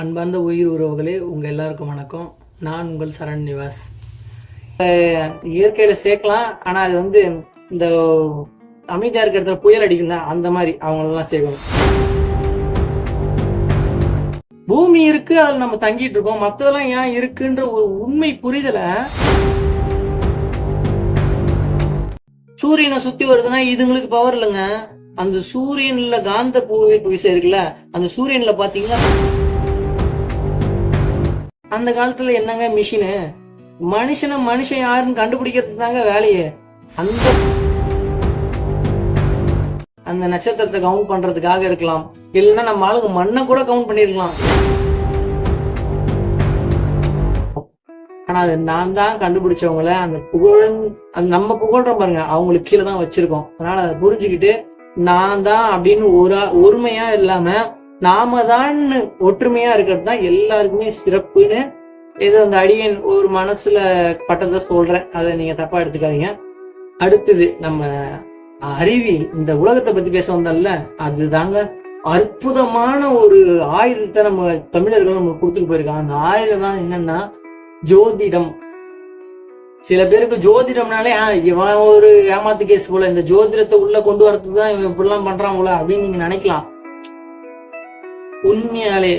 அன்பார்ந்த உயிர் உறவுகளே உங்கள் எல்லாருக்கும் வணக்கம். நான் உங்கள் சரண் நிவாஸ். இயற்கையில் சேர்க்கலாம் ஆனால் அது வந்து இந்த அமைதியாக இருக்கிற இடத்துல புயல் அடிக்கும்ல அந்த மாதிரி அவங்களெல்லாம் சேர்க்கணும். பூமி இருக்கு அதில் நம்ம தங்கிட்டு இருக்கோம். மற்றதெல்லாம் ஏன் இருக்குன்ற ஒரு உண்மை புரிதலை சூரியனை சுற்றி வருதுன்னா இதுங்களுக்கு பவர் இல்லைங்க. அந்த சூரியன்ல காந்த பூவி விசை இருக்குல்ல அந்த சூரியன்ல பாத்தீங்கன்னா அந்த காலத்துல என்னங்க மிஷினு? மனுஷனை மனுஷன் யாருன்னு கண்டுபிடிக்கிறது தாங்க வேலையே. அந்த அந்த நட்சத்திரத்தை கவுண்ட் பண்றதுக்காக இருக்கலாம். இல்லைன்னா நம்ம ஆளுங்க மண்ணை கூட கவுண்ட் பண்ணிருக்கலாம். ஆனா அது நான் தான் கண்டுபிடிச்சவங்கள அந்த புகழ் அது நம்ம புகழ்றோம் பாருங்க அவங்களுக்கு கீழே தான் வச்சிருக்கோம். அதனால அதை புரிஞ்சுக்கிட்டு நான் தான் அப்படின்னு ஒரு ஒருமையா இல்லாம நாம தான் ஒற்றுமையா இருக்கிறது தான் எல்லாருக்குமே சிறப்புன்னு ஏதோ அந்த அடியன் ஒரு மனசுல பட்டதை சொல்றேன். அதை நீங்க தப்பா எடுத்துக்காதீங்க. அடுத்தது நம்ம அறிவியல். இந்த உலகத்தை பத்தி பேச வந்தோம்ல அதுதாங்க அற்புதமான ஒரு ஆயுதத்தை நம்ம தமிழர்கள் நம்ம கொடுத்துட்டு போயிருக்காங்க. அந்த ஆயுதம் தான் என்னன்னா ஜோதிடம். சில பேருக்கு ஜோதிடம்னாலே ஆ, இவன் ஒரு ஏமாத்து கேஸ் போல இந்த ஜோதிடத்தை உள்ள கொண்டு வரதுக்கு தான் இவன் இப்படிலாம் பண்றான் போல அப்படின்னு நீங்க நினைக்கலாம். உண்மையாலே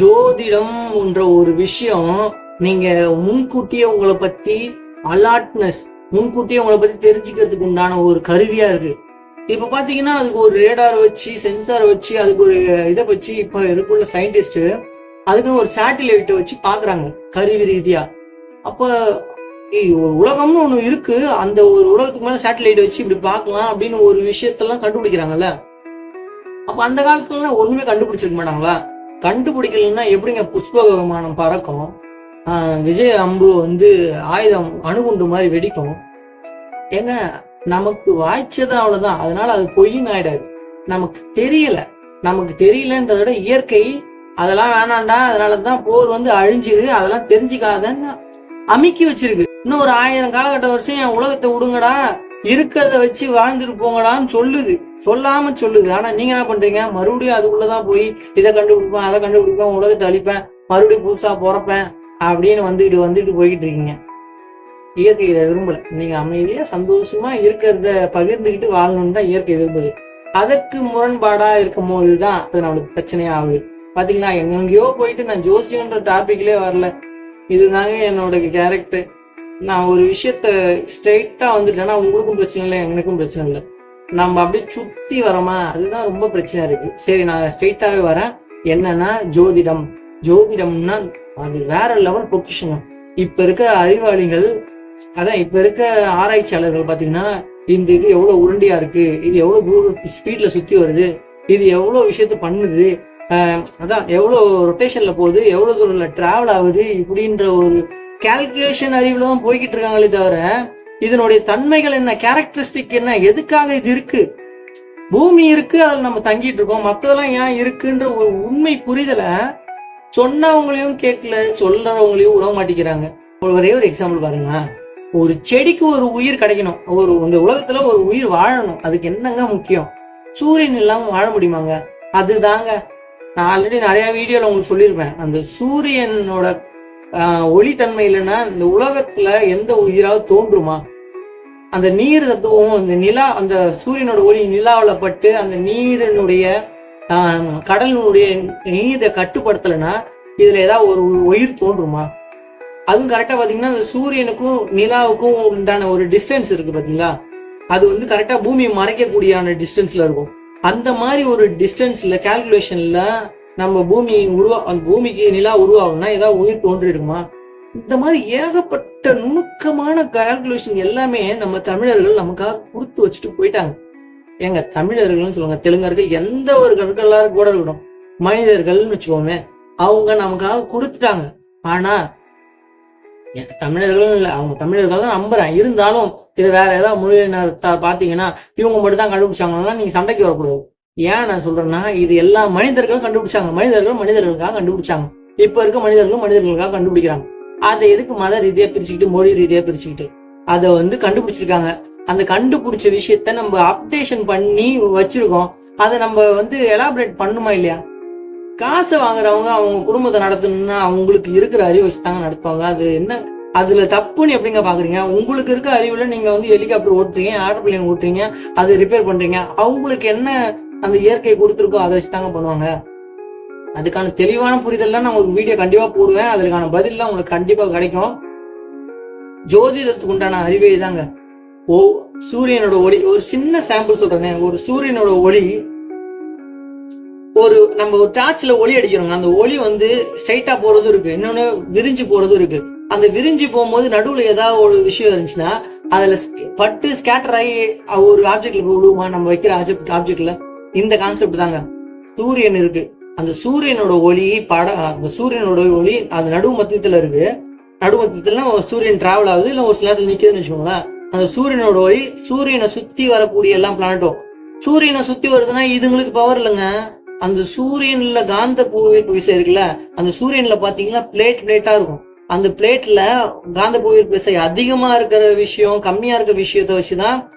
ஜோதிடம் என்ற ஒரு விஷயம் நீங்க முன்கூட்டியே உங்களை பத்தி அலாட்னஸ் முன்கூட்டியே உங்களை பத்தி தெரிஞ்சுக்கிறதுக்கு உண்டான ஒரு கருவியா இருக்கு. இப்ப பாத்தீங்கன்னா அதுக்கு ஒரு ரேடார் வச்சு சென்சார் வச்சு அதுக்கு ஒரு இதை வச்சு இப்ப இருக்குள்ள சயின்டிஸ்ட் அதுக்குன்னு ஒரு சேட்டிலைட்டை வச்சு பாக்குறாங்க கருவி ரீதியா. அப்ப ஏய், ஒரு உலகம்னு ஒண்ணு இருக்கு அந்த ஒரு உலகத்துக்கு மேல சேட்டிலைட் வச்சு இப்படி பார்க்கலாம் அப்படின்னு ஒரு விஷயத்தெல்லாம் கண்டுபிடிக்கிறாங்கல்ல? அப்ப அந்த காலத்துல ஒண்ணுமே கண்டுபிடிச்சிருக்க மாட்டாங்களா? கண்டுபிடிக்கலன்னா எப்படிங்க புஷ்பக விமானம் பறக்கும்? ஆஹ் விஜய் அம்பு வந்து ஆயுதம் அணுகுண்டு மாதிரி வெடிக்கும். ஏங்க நமக்கு வாய்ச்சது அவ்வளவுதான். அதனால அது பொய்ன்னு ஆயிடாது. நமக்கு தெரியல. நமக்கு தெரியலன்றத விட இயற்கை அதெல்லாம் வேணாண்டா அதனாலதான் போர் வந்து அழிஞ்சுது. அதெல்லாம் தெரிஞ்சுக்காதன்னு அமைக்கி வச்சிருக்கு. இன்னும் ஒரு ஆயிரம் காலகட்ட வருஷம் என் உலகத்தை விடுங்கடா. இருக்கிறத வச்சு வாழ்ந்துட்டு போங்கடான்னு சொல்லுது. சொல்லாம சொல்லுது. ஆனா நீங்க என்ன பண்றீங்க? மறுபடியும் அதுக்குள்ளதான் போய் இதை கண்டுபிடிப்பேன் அதை கண்டுபிடிப்பேன் உலகத்தை அழிப்பேன் மறுபடியும் புதுசா பிறப்பேன் அப்படின்னு வந்துட்டு வந்துட்டு போய்கிட்டு இருக்கீங்க. இயற்கை இதை விரும்பல. நீங்க அமைதியா சந்தோஷமா இருக்கிறத பகிர்ந்துக்கிட்டு வாழணும்னு தான் இயற்கை விரும்புது. அதுக்கு முரண்பாடா இருக்கும் போதுதான் அது நம்மளுக்கு பிரச்சனையா ஆகுது பாத்தீங்கன்னா எங்கெங்கயோ போயிட்டு நான் ஜோசியன்ற டாபிக்லயே வரல. இதுதாங்க என்னோட கேரக்டர் நான் ஒரு விஷயத்த ஸ்ட்ரெயிட்டா வந்துட்டேன்னா உங்களுக்கும் பிரச்சனை இல்லை எனக்கும் பிரச்சனை இல்லை. நம்ம அப்படியே சுத்தி வரோமா அதுதான் ரொம்ப பிரச்சனையா இருக்கு. சரி நான் ஸ்ட்ரெயிட்டாவே வரேன். என்னன்னா ஜோதிடம். ஜோதிடம்னா அது வேற லெவல் பொக்கிஷங்க இப்ப இருக்க அறிவாளிகள் அதான் இப்ப இருக்க ஆராய்ச்சியாளர்கள் பாத்தீங்கன்னா இந்த இது எவ்வளவு உருண்டியா இருக்கு இது எவ்வளவு தூரம் ஸ்பீட்ல சுத்தி வருது இது எவ்வளவு விஷயத்த பண்ணுது ஆஹ் அதான் எவ்வளவு ரொட்டேஷன்ல போகுது எவ்வளவு தூரம்ல டிராவல் ஆகுது இப்படின்ற ஒரு கால்குலேஷன் அறிவில் தான் போய்கிட்டு இருக்காங்களே தவிர இதனுடைய தன்மைகள் என்ன கேரக்டரிஸ்டிக் என்ன எதுக்காக இது இருக்கு? பூமி இருக்கு அதில் நம்ம தங்கிட்டு இருக்கோம். மற்றதெல்லாம் ஏன் இருக்குன்ற ஒரு உண்மை புரிதலை சொன்னவங்களையும் கேட்கல சொல்றவங்களையும் விட மாட்டேங்கிறாங்க ஒரே ஒரு எக்ஸாம்பிள் பாருங்க ஒரு செடிக்கு ஒரு உயிர் கிடைக்கணும். ஒரு இந்த உலகத்துல ஒரு உயிர் வாழணும். அதுக்கு என்னங்க முக்கியம்? சூரியன் இல்லாம வாழ முடியுமாங்க? அதுதாங்க. நான் ஆல்ரெடி நிறைய வீடியோல உங்களுக்கு சொல்லியிருப்பேன். அந்த சூரியனோட ஒளி தன்மை இல்லைன்னா இந்த உலகத்துல எந்த உயிராவது தோன்றுமா? அந்த நீர் தத்துவம் அந்த நிலா அந்த சூரியனோட ஒளி நிலாவில் பட்டு அந்த நீரினுடைய கடலினுடைய நீரை கட்டுப்படுத்தலைன்னா இதுல ஏதாவது ஒரு உயிர் தோன்றுமா? அதுவும் கரெக்டா பாத்தீங்கன்னா அந்த சூரியனுக்கும் நிலாவுக்கும் உண்டான ஒரு டிஸ்டன்ஸ் இருக்கு பாத்தீங்களா? அது வந்து கரெக்டா பூமியை மறைக்கக்கூடியான டிஸ்டன்ஸ்ல இருக்கும். அந்த மாதிரி ஒரு டிஸ்டன்ஸ்ல கால்குலேஷன்ல நம்ம பூமி உருவா அந்த பூமிக்கு நிலா உருவாகும்னா ஏதாவது உயிர் தோன்றி இந்த மாதிரி ஏகப்பட்ட நுணுக்கமான கால்குலேஷன் எல்லாமே நம்ம தமிழர்கள் நமக்காக கொடுத்து வச்சுட்டு போயிட்டாங்க. ஏங்க தமிழர்கள்னு சொல்லுவாங்க தெலுங்கர்கள் எந்த ஒரு கற்களா கூட இருக்கட்டும் மனிதர்கள்னு வச்சுக்கோமே அவங்க நமக்காக கொடுத்துட்டாங்க. ஆனா எனக்கு தமிழர்களும் இல்லை அவங்க தமிழர்கள் தான் நம்புறேன். இருந்தாலும் இது வேற ஏதாவது மொழியினர் பாத்தீங்கன்னா இவங்க மட்டும் தான் கண்டுபிடிச்சாங்கன்னா நீங்க சண்டைக்கு வரக்கூடாது. ஏன் நான் சொல்றேன்னா இது எல்லா மனிதர்களும் கண்டுபிடிச்சாங்க. மனிதர்கள் மனிதர்களுக்காக கண்டுபிடிச்சாங்க. இப்ப இருக்க மனிதர்களும் மனிதர்களுக்காக கண்டுபிடிக்கிறாங்க. அதை எதுக்கு மத ரீதியா பிரிச்சுக்கிட்டு மொழி ரீதியா பிரிச்சுக்கிட்டு? அதை வந்து கண்டுபிடிச்சிருக்காங்க. அந்த கண்டுபிடிச்ச விஷயத்த நம்ம அப்டேஷன் பண்ணி வச்சிருக்கோம். அதை நம்ம வந்து எலாபரேட் பண்ணுமா இல்லையா? காசை வாங்குறவங்க அவங்க குடும்பத்தை நடத்தணும்னா அவங்களுக்கு இருக்கிற அறிவு வச்சு தாங்க நடத்துவாங்க. அது என்ன? அதுல தப்புன்னு எப்படிங்க பாக்குறீங்க? உங்களுக்கு இருக்க அறிவுல நீங்க வந்து ஹெலிகாப்டர் ஓட்டுறீங்க ஏரோப்ளேன் ஓட்டுறீங்க அது ரிப்பேர் பண்றீங்க. அவங்களுக்கு என்ன அந்த இயற்கை கொடுத்துருக்கோ அதை வச்சு தாங்க பண்ணுவாங்க. அதுக்கான தெளிவான புரிதல்லாம் நான் உங்களுக்கு வீடியோ கண்டிப்பா போடுவேன். அதற்கான பதிலாம் உங்களுக்கு கண்டிப்பா கிடைக்கும். ஜோதிடத்துக்கு உண்டான அறிவே தாங்க ஓ சூரியனோட ஒளி ஒரு சின்ன சாம்பிள் சொல்றேன். ஒரு சூரியனோட ஒளி ஒரு நம்ம ஒரு டார்ச்ல ஒளி அடிக்கிறோங்க அந்த ஒளி வந்து ஸ்ட்ரைட்டா போறதும் இருக்கு. இன்னொன்னு விரிஞ்சு போறதும் இருக்கு. அந்த விரிஞ்சு போகும்போது நடுவுல ஏதாவது ஒரு விஷயம் இருந்துச்சுன்னா அதுல பட்டு ஸ்கேட்டர் ஆகி ஒரு ஆப்ஜெக்ட்ல விழுவுமா நம்ம வைக்கிற ஆப்ஜெக்ட் ஆப்ஜெக்ட்ல இந்த கான்செப்ட் தாங்க. சூரியன் இருக்கு. அந்த சூரியனோட ஒளி பட அந்த சூரியனோட ஒளி அந்த நடுவு மத்தியத்துல இருக்கு. நடுவு மத்தியத்துல ஒரு சூரியன் டிராவல் ஆகுது இல்ல ஒரு சில நேரத்துல நிக்குதுன்னு வச்சுக்கோங்களேன். அந்த சூரியனோட ஒளி சூரியனை சுத்தி வரக்கூடிய எல்லா பிளானட்டும் சூரியனை சுத்தி வருதுன்னா இதுங்களுக்கு பவர் இல்லைங்க. அந்த சூரியன்ல காந்த புவியீர்ப்பு விசை இருக்குல்ல அந்த சூரியன்ல பாத்தீங்கன்னா பிளேட் பிளேட்டா இருக்கும். அந்த பிளேட்ல காந்த புவியீர்ப்பு விசை அதிகமா இருக்கிற விஷயம் கம்மியா இருக்கிற விஷயத்த வச்சுதான்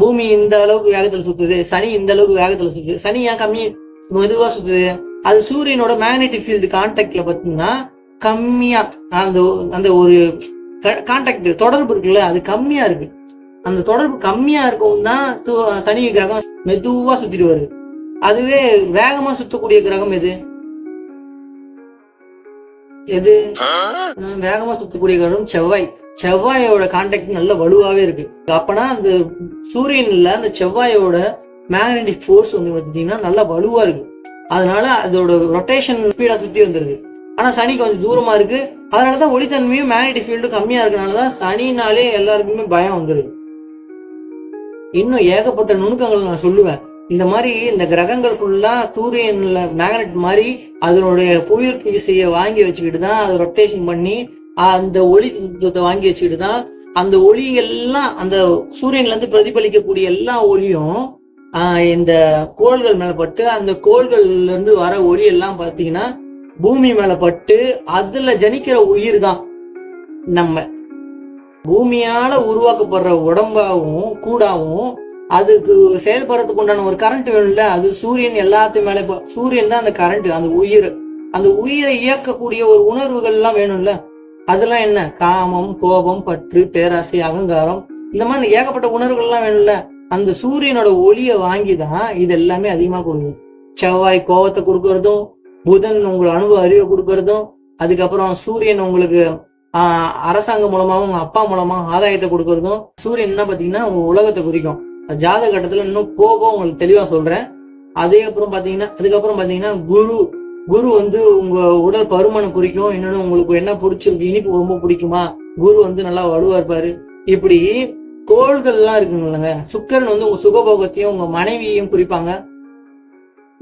பூமி இந்த அளவுக்கு வேகத்துல சுத்துது சனி இந்த அளவுக்கு வேகத்துல சுத்துது. சனி ஏன் கம்மி மெதுவா சுத்துது? அது சூரியனோட மேக்னெட்டிக் ஃபீல்டு கான்டாக்ட்ல பாத்தீங்கன்னா கம்மியா அந்த அந்த ஒரு கான்டாக்ட் தொடர்பு இருக்குல்ல அது கம்மியா இருக்கு. அந்த தொடர்பு கம்மியா இருக்கவும் தான் சனி கிரகம் மெதுவா சுத்திட்டு வருது. அதுவே வேகமா சுத்தக்கூடிய கிரகம் எது? எது? வேகமா சுத்தக்கூடிய கிரகம் செவ்வாய். செவ்வாயோட கான்டாக்ட் நல்ல வலுவாகவே இருக்கு. அப்பனா அந்த சூரியன்ல அந்த செவ்வாயோட மேக்னெட்டிக் ஃபோர்ஸ் வந்து பார்த்தீங்கன்னா நல்லா வலுவா இருக்கு. அதனால அதோட ரொட்டேஷன் ஸ்பீடா சுத்தி வந்துருது. ஆனா சனி கொஞ்சம் தூரமா இருக்கு. அதனாலதான் ஒளித்தன்மையும் மேக்னெட்டிக் ஃபீல்டும் கம்மியா இருக்கனாலதான் சனினாலே எல்லாருக்குமே பயம் வந்துருது. இன்னும் ஏகப்பட்ட நுணுக்கங்கள் நான் சொல்லுவேன். இந்த மாதிரி இந்த கிரகங்கள் ஃபுல்லா சூரியன்ல மேக்னெட் மாதிரி அதனுடைய புவியீர்ப்பு விசையை வாங்கி வச்சுக்கிட்டு தான் அதை ரொட்டேஷன் பண்ணி அந்த ஒளி வாங்கி வச்சுக்கிட்டு தான் அந்த ஒளி எல்லாம் அந்த சூரியன்ல இருந்து பிரதிபலிக்கக்கூடிய எல்லா ஒளியும் இந்த கோள்கள் மேல பட்டு அந்த கோள்கள்ல இருந்து வர ஒளி எல்லாம் பாத்தீங்கன்னா பூமி மேல பட்டு அதுல ஜனிக்கிற உயிர் தான் நம்ம. பூமியால உருவாக்கப்படுற உடம்பாவும் கூடாவும் அதுக்கு செயல்படுறதுக்கு உண்டான ஒரு கரண்ட் வேணும்ல அது சூரியன் எல்லாத்து மேல சூரியன் தான் அந்த கரண்ட் அந்த உயிர். அந்த உயிரை இயக்கக்கூடிய ஒரு உணர்வுகள் எல்லாம் வேணும்ல. அதெல்லாம் என்ன? காமம் கோபம் பற்று பேராசை அகங்காரம். இந்த மாதிரி ஏகப்பட்ட உணர்வுகள்லாம் வேணும்ல. அந்த சூரியனோட ஒளியை வாங்கி தான் இது எல்லாமே அதிகமா கொடுக்கும் செவ்வாய் கோபத்தை கொடுக்கறதும் புதன் உங்களுக்கு அனுபவ அறிவை கொடுக்கறதும் அதுக்கப்புறம் சூரியன் உங்களுக்கு ஆஹ் அரசாங்கம் மூலமாவும் உங்க அப்பா மூலமா ஆதாயத்தை கொடுக்கறதும் சூரியன் என்ன பாத்தீங்கன்னா உங்க உலகத்தை குறிக்கும். ஜாதக கட்டத்துல இன்னும் போக உங்களுக்கு தெளிவா சொல்றேன். அதே அப்புறம் பாத்தீங்கன்னா அதுக்கப்புறம் பாத்தீங்கன்னா குரு குரு வந்து உங்க உடல் பருமனை குறிக்கும். இன்னொன்னு உங்களுக்கு என்ன பிடிச்சிருக்கு? இனிப்பு ரொம்ப பிடிக்குமா? குரு வந்து நல்லா வலுவா இருப்பாரு. இப்படி கோள்கள் எல்லாம் இருக்குங்களங்க சுக்கரன் வந்து உங்க சுகபோகத்தையும் உங்க மனைவியையும் குறிப்பாங்க.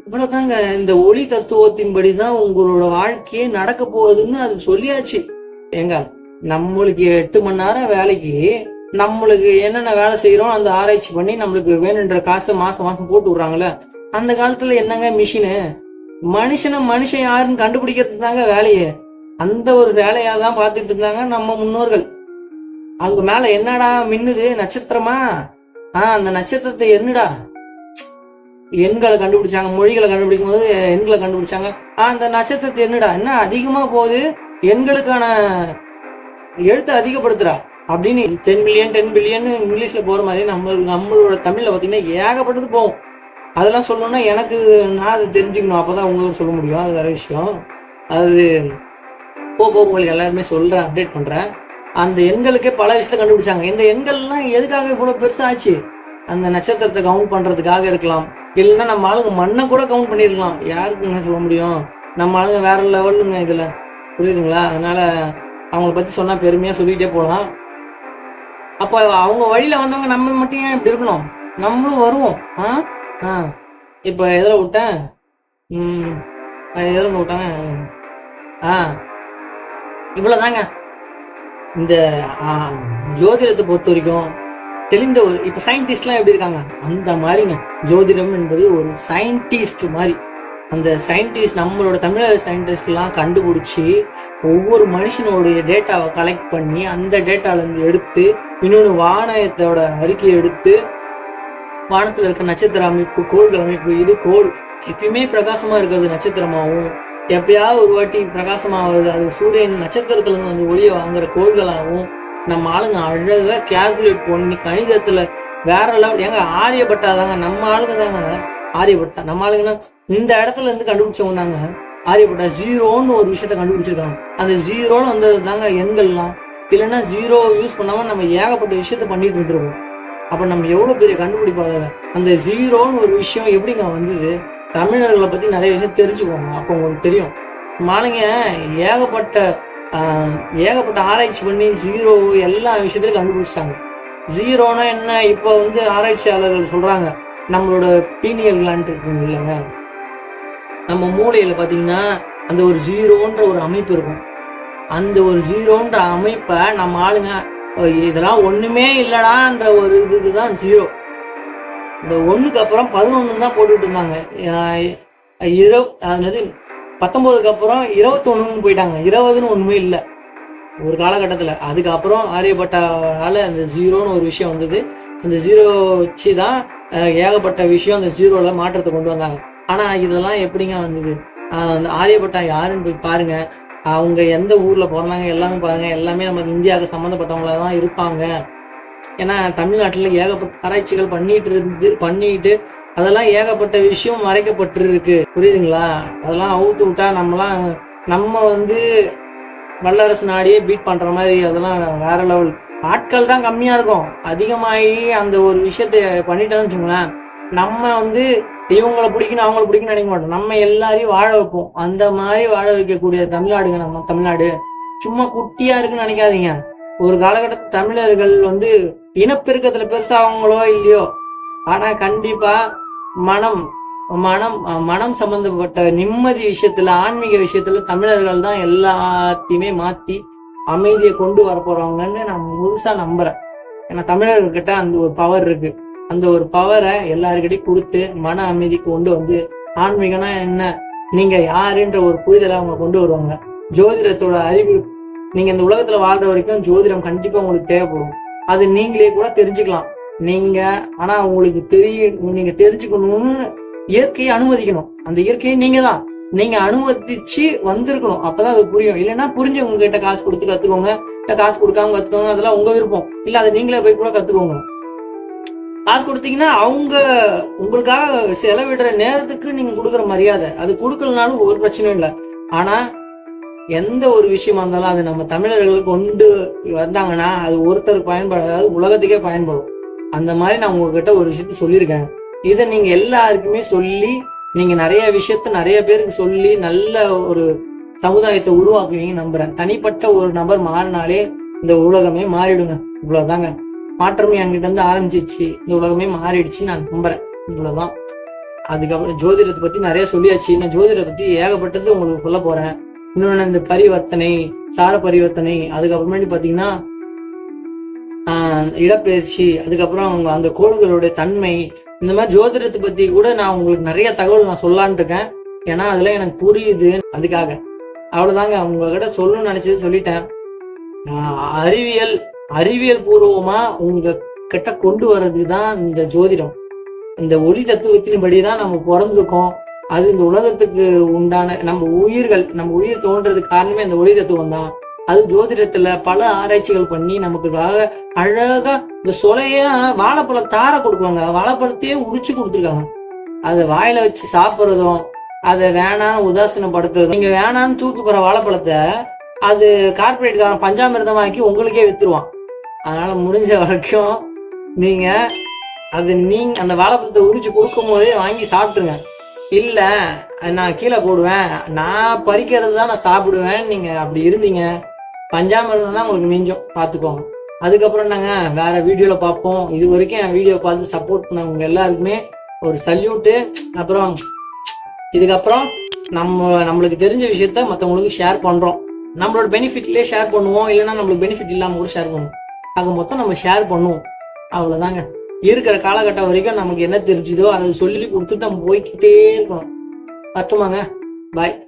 இவ்வளவுதாங்க. இந்த ஒளி தத்துவத்தின்படி தான் உங்களோட வாழ்க்கையே நடக்க போகுதுன்னு அது சொல்லியாச்சு. ஏங்க நம்மளுக்கு எட்டு மணி நேரம் வேலைக்கு நம்மளுக்கு என்னென்ன வேலை செய்யறோம் அந்த ஆராய்ச்சி பண்ணி நம்மளுக்கு வேணுன்ற காசை மாசம் மாசம் போட்டு விடுறாங்கல்ல. அந்த காலத்துல என்னங்க மிஷினு மனுஷனை மனுஷன் யாருன்னு கண்டுபிடிக்கிறது தாங்க வேலையே. அந்த ஒரு வேலையா தான் பார்த்துட்டு இருந்தாங்க நம்ம முன்னோர்கள். அங்க மேல என்னடா மின்னுது? நட்சத்திரமா? ஆஹ் அந்த நட்சத்திரத்தை என்னடா? எண்களை கண்டுபிடிச்சாங்க மொழிகளை கண்டுபிடிக்கும் போது எண்களை கண்டுபிடிச்சாங்க. ஆஹ் அந்த நட்சத்திரத்தை என்னடா? என்ன அதிகமா போகுது? எண்களுக்கான எழுத்தை அதிகப்படுத்துறா? அப்படின்னு டென் மில்லியன் டென் பில்லியன் இங்கிலீஷ்ல போற மாதிரி நம்ம நம்மளோட தமிழ்ல பாத்தீங்கன்னா ஏகப்பட்டது போகும். அதெல்லாம் சொல்லணும்னா எனக்கு நான் அதை தெரிஞ்சுக்கணும். அப்போதான் உங்களுக்கு சொல்ல முடியும். அது வேற விஷயம். அது போக போக உங்களுக்கு எல்லாருமே சொல்கிறேன் அப்டேட் பண்ணுறேன் அந்த எண்களுக்கே பல விஷயத்த கண்டுபிடிச்சாங்க. இந்த எண்கள்லாம் எதுக்காக இவ்வளவு பெருசாச்சு அந்த நட்சத்திரத்தை கவுண்ட் பண்ணுறதுக்காக இருக்கலாம். இல்லைன்னா நம்ம ஆளுங்க மண்ணை கூட கவுண்ட் பண்ணியிருக்கலாம். யாருக்குங்க சொல்ல முடியும்? நம்ம ஆளுங்க வேற லெவலுங்க இதில். புரியுதுங்களா? அதனால அவங்கள பற்றி சொன்னால் பெருமையாக சொல்லிகிட்டே போகலாம். அப்போ அவங்க வழியில் வந்தவங்க நம்ம மட்டும் ஏன் இப்படி இருக்கணும் நம்மளும் வருவோம். ஆ? ஆ இப்போ எதில் விட்டேன்? ம் எதில் விட்டாங்க? ஆ இவ்வளோ தாங்க இந்த ஜோதிடத்தை பொறுத்த வரைக்கும் தெளிந்த ஒரு இப்போ சயின்டிஸ்ட்லாம் எப்படி இருக்காங்க? அந்த மாதிரிங்க. ஜோதிடம் என்பது ஒரு சயின்டிஸ்ட் மாதிரி. அந்த சயின்டிஸ்ட் நம்மளோட தமிழக சயின்டிஸ்ட்லாம் கண்டுபிடிச்சி ஒவ்வொரு மனுஷனோடைய டேட்டாவை கலெக்ட் பண்ணி அந்த டேட்டாலருந்து எடுத்து இன்னொன்று வானயத்தோட அறிக்கையை எடுத்து வானத்துல இருக்க நட்சத்திர அமைப்பு கோள்கள் அமைப்பு இது கோள். எப்பயுமே பிரகாசமா இருக்கிறது நட்சத்திரமாகவும் எப்பயாவது ஒரு வாட்டி பிரகாசமாகுது அது சூரியன் நட்சத்திரத்துல இருந்து வந்து ஒளியை வாங்குற கோள்களாகவும் நம்ம ஆளுங்க அழகா கேல்குலேட் பண்ணி கணிதத்துல வேற லெவல் ஏங்க ஆரியப்பட்டா தாங்க நம்ம ஆளுங்க தாங்க ஆரியப்பட்டா நம்ம ஆளுங்கன்னா இந்த இடத்துல இருந்து கண்டுபிடிச்சவங்க தாங்க ஆரியப்பட்டா ஜீரோன்னு ஒரு விஷயத்த கண்டுபிடிச்சிருக்காங்க. அந்த ஜீரோன்னு வந்தது தாங்க எண்கள்லாம். இல்லைன்னா ஜீரோ யூஸ் பண்ணாம நம்ம ஏகப்பட்ட விஷயத்த பண்ணிட்டு இருந்திருக்கோம் அப்போ நம்ம எவ்வளோ பெரிய கண்டுபிடிப்பாங்க அந்த ஜீரோன்னு ஒரு விஷயம் எப்படிங்க வந்தது? தமிழர்களை பற்றி நிறைய விஷயம் தெரிஞ்சுக்கோங்க. அப்போ உங்களுக்கு தெரியும். மாலைங்க ஏகப்பட்ட ஏகப்பட்ட ஆராய்ச்சி பண்ணி ஜீரோ எல்லா விஷயத்திலையும் கண்டுபிடிச்சிட்டாங்க. ஜீரோனா என்ன? இப்போ வந்து ஆராய்ச்சியாளர்கள் சொல்கிறாங்க நம்மளோட பீனியல் கிளாண்ட் இருக்குங்க இல்லைங்க. நம்ம மூளையில் பார்த்தீங்கன்னா அந்த ஒரு ஜீரோன்ற ஒரு அமைப்பு இருக்கும். அந்த ஒரு ஜீரோன்ற அமைப்பை நம்ம ஆளுங்க இதெல்லாம் ஒன்றுமே இல்லடான்ற ஒரு இதுக்கு தான் ஜீரோ இந்த ஒன்றுக்கு அப்புறம் பதினொன்று தான் போட்டுட்டு இருந்தாங்க. இரவு அதாவது பத்தொம்போதுக்கு அப்புறம் இருபத்தொன்னுன்னு போயிட்டாங்க. இருபதுன்னு ஒன்றுமே இல்லை. ஒரு காலகட்டத்தில். அதுக்கப்புறம் ஆரியப்பட்டால அந்த ஜீரோன்னு ஒரு விஷயம் வந்தது. அந்த ஜீரோ வச்சு தான் ஏகப்பட்ட விஷயம் அந்த ஜீரோவில் மாற்றத்தை கொண்டு வந்தாங்க. ஆனால் இதெல்லாம் எப்படிங்க வந்தது? அந்த ஆரியப்பட்டா யாருன்னு போய் பாருங்கள் அவங்க எந்த ஊர்ல பிறந்தாங்க எல்லாமே பாருங்க எல்லாமே நம்ம இந்தியாவுக்கு சம்மந்தப்பட்டவங்களா தான் இருப்பாங்க. ஏன்னா தமிழ்நாட்டில் ஏகப்பட்ட ஆராய்ச்சிகள் பண்ணிட்டு இருந்து பண்ணிட்டு அதெல்லாம் ஏகப்பட்ட விஷயம் மறைக்கப்பட்டிருக்கு. புரியுதுங்களா? அதெல்லாம் அவுத்து விட்டா நம்மலாம் நம்ம வந்து வல்லரசு நாடியே பீட் பண்ற மாதிரி அதெல்லாம் வேற லெவல் ஆட்கள் தான் கம்மியா இருக்கும். அதிகமாகி அந்த ஒரு விஷயத்த பண்ணிட்டோம்னு வச்சுங்களேன் நம்ம வந்து இவங்களை பிடிக்கணும் அவங்கள பிடிக்கணும்னு நினைக்க மாட்டோம். நம்ம எல்லாரையும் வாழ வைப்போம். அந்த மாதிரி வாழ வைக்கக்கூடிய தமிழ்நாடுங்க நம்ம தமிழ்நாடு. சும்மா குட்டியா இருக்குன்னு நினைக்காதீங்க. ஒரு காலகட்டத்தில் தமிழர்கள் வந்து இனப்பெருக்கத்துல பெருசாவாங்களோ இல்லையோ? ஆனா கண்டிப்பா மனம் மனம் மனம் சம்பந்தப்பட்ட நிம்மதி விஷயத்துல ஆன்மீக விஷயத்துல தமிழர்கள் தான் எல்லாத்தையுமே மாத்தி அமைதியை கொண்டு வர போறவங்கன்னு நான் முழுசா நம்புறேன். ஏன்னா தமிழர்கிட்ட அந்த ஒரு பவர் இருக்கு. அந்த ஒரு பவரை எல்லாருக்கிட்டையும் கொடுத்து மன அமைதிக்கு கொண்டு வந்து ஆன்மீகம்னா என்ன? நீங்க யாருன்ற ஒரு புரிதலை அவங்க கொண்டு வருவாங்க. ஜோதிடத்தோட அறிவு நீங்க இந்த உலகத்துல வாழ்ற வரைக்கும் ஜோதிடம் கண்டிப்பா உங்களுக்கு தேவைப்படும். அது நீங்களே கூட தெரிஞ்சுக்கலாம். நீங்க ஆனா உங்களுக்கு தெரிய நீங்க தெரிஞ்சுக்கணும்னு இயற்கையை அனுமதிக்கணும். அந்த இயற்கையை நீங்க தான் நீங்க அனுமதிச்சு வந்திருக்கணும். அப்பதான் அது புரியும். இல்லைன்னா புரிஞ்சு உங்ககிட்ட காசு கொடுத்து கத்துக்கோங்க. இல்ல காசு கொடுக்காம கத்துக்கோங்க அதெல்லாம் உங்க விருப்பம். இல்ல அதை நீங்களே போய் கூட கத்துக்கோங்க. காசு கொடுத்தீங்கன்னா அவங்க உங்களுக்காக செலவிடுற நேரத்துக்கு நீங்க கொடுக்குற மரியாதை. அது கொடுக்கலனாலும் ஒரு பிரச்சனையும் இல்லை. ஆனா எந்த ஒரு விஷயமா இருந்தாலும் அது நம்ம தமிழர்கள் கொண்டு வந்தாங்கன்னா அது ஒருத்தருக்கு பயன்படாது உலகத்துக்கே பயன்படும். அந்த மாதிரி நான் உங்ககிட்ட ஒரு விஷயத்த சொல்லியிருக்கேன். இதை நீங்க எல்லாருக்குமே சொல்லி நீங்க நிறைய விஷயத்த நிறைய பேருக்கு சொல்லி நல்ல ஒரு சமுதாயத்தை உருவாக்குவீங்கன்னு நம்புறேன். தனிப்பட்ட ஒரு நபர் மாறினாலே இந்த உலகமே மாறிடுங்க. இவ்வளவுதாங்க. மாற்றமே என்கிட்ட இருந்து ஆரம்பிச்சிச்சு. இந்த உலகமே மாறிடுச்சு நான் நம்புறேன். இவ்வளவுதான். அதுக்கப்புறம் ஜோதிடத்தை பத்தி நிறைய சொல்லியாச்சு. நான் ஜோதிடத்தை பத்தி ஏகப்பட்டது உங்களுக்கு சொல்ல போறேன். இன்னொன்னு இந்த பரிவர்த்தனை சார பரிவர்த்தனை. அதுக்கப்புறமேட்டு பாத்தீங்கன்னா ஆஹ் இடப்பெயர்ச்சி அதுக்கப்புறம் அவங்க அந்த கோள்களுடைய தன்மை. இந்த மாதிரி ஜோதிடத்தை பத்தி கூட நான் உங்களுக்கு நிறைய தகவல் நான் சொல்லலான் இருக்கேன். ஏன்னா அதெல்லாம் எனக்கு புரியுது. அதுக்காக. அவ்வளவுதாங்க. உங்ககிட்ட சொல்லணும்னு நினைச்சது சொல்லிட்டேன். ஆஹ் அறிவியல் அறிவியல் பூர்வமா உங்க கிட்ட கொண்டு வர்றது தான் இந்த ஜோதிடம். இந்த ஒளி தத்துவத்தின்படி தான் நம்ம பிறந்திருக்கோம். அது இந்த உலகத்துக்கு உண்டான நம்ம உயிர்கள் நம்ம உயிர் தோன்றதுக்கு காரணமே அந்த ஒளி தத்துவம் தான் அது ஜோதிடத்துல பல ஆராய்ச்சிகள் பண்ணி நமக்குக்காக அழகா இந்த சொலைய வாழைப்பழம் தார கொடுக்குவாங்க. வாழைப்பழத்தையே உரிச்சு கொடுத்துருக்காங்க. அதை வாயில வச்சு சாப்பிட்றதும் அதை வேணாம் உதாசீனப்படுத்துறதும் நீங்க வேணான்னு தூக்கி போற வாழைப்பழத்தை அது கார்பரேட்காரன் பஞ்சாமிர்தமாக்கி உங்களுக்கே வித்துருவான். அதனால முடிஞ்ச வரைக்கும் நீங்க அது நீங்க அந்த வாழைப்பழத்தை உரிச்சு கொடுக்கும் போதே வாங்கி சாப்பிட்டுருங்க. இல்லை அது நான் கீழே போடுவேன். நான் பறிக்கிறது தான் நான் சாப்பிடுவேன் நீங்கள் அப்படி இருந்தீங்க. பஞ்சாமிரதம் தான் உங்களுக்கு மிஞ்சம். பார்த்துக்கோங்க. அதுக்கப்புறம் நாங்கள் வேற வீடியோவில் பார்ப்போம். இது வரைக்கும் என் வீடியோ பார்த்து சப்போர்ட் பண்ணவங்க எல்லாருக்குமே ஒரு சல்யூட்டு அப்புறம் இதுக்கப்புறம் நம்ம நம்மளுக்கு தெரிஞ்ச விஷயத்த மற்றவங்களுக்கு ஷேர் பண்ணுறோம் நம்மளோட பெனிஃபிட்லேயே ஷேர் பண்ணுவோம். இல்லைன்னா நம்மளுக்கு பெனிஃபிட் இல்லாமல் கூட ஷேர் பண்ணுவோம். ஆக மொத்தம் நம்ம ஷேர் பண்ணுவோம். அவ்வளவுதாங்க. இருக்கிற காலகட்டம் வரைக்கும் நமக்கு என்ன தெரிஞ்சுதோ அதை சொல்லி கொடுத்துட்டு நம்ம போய்க்கிட்டே இருக்கணும். பத்துமாங்க பாய்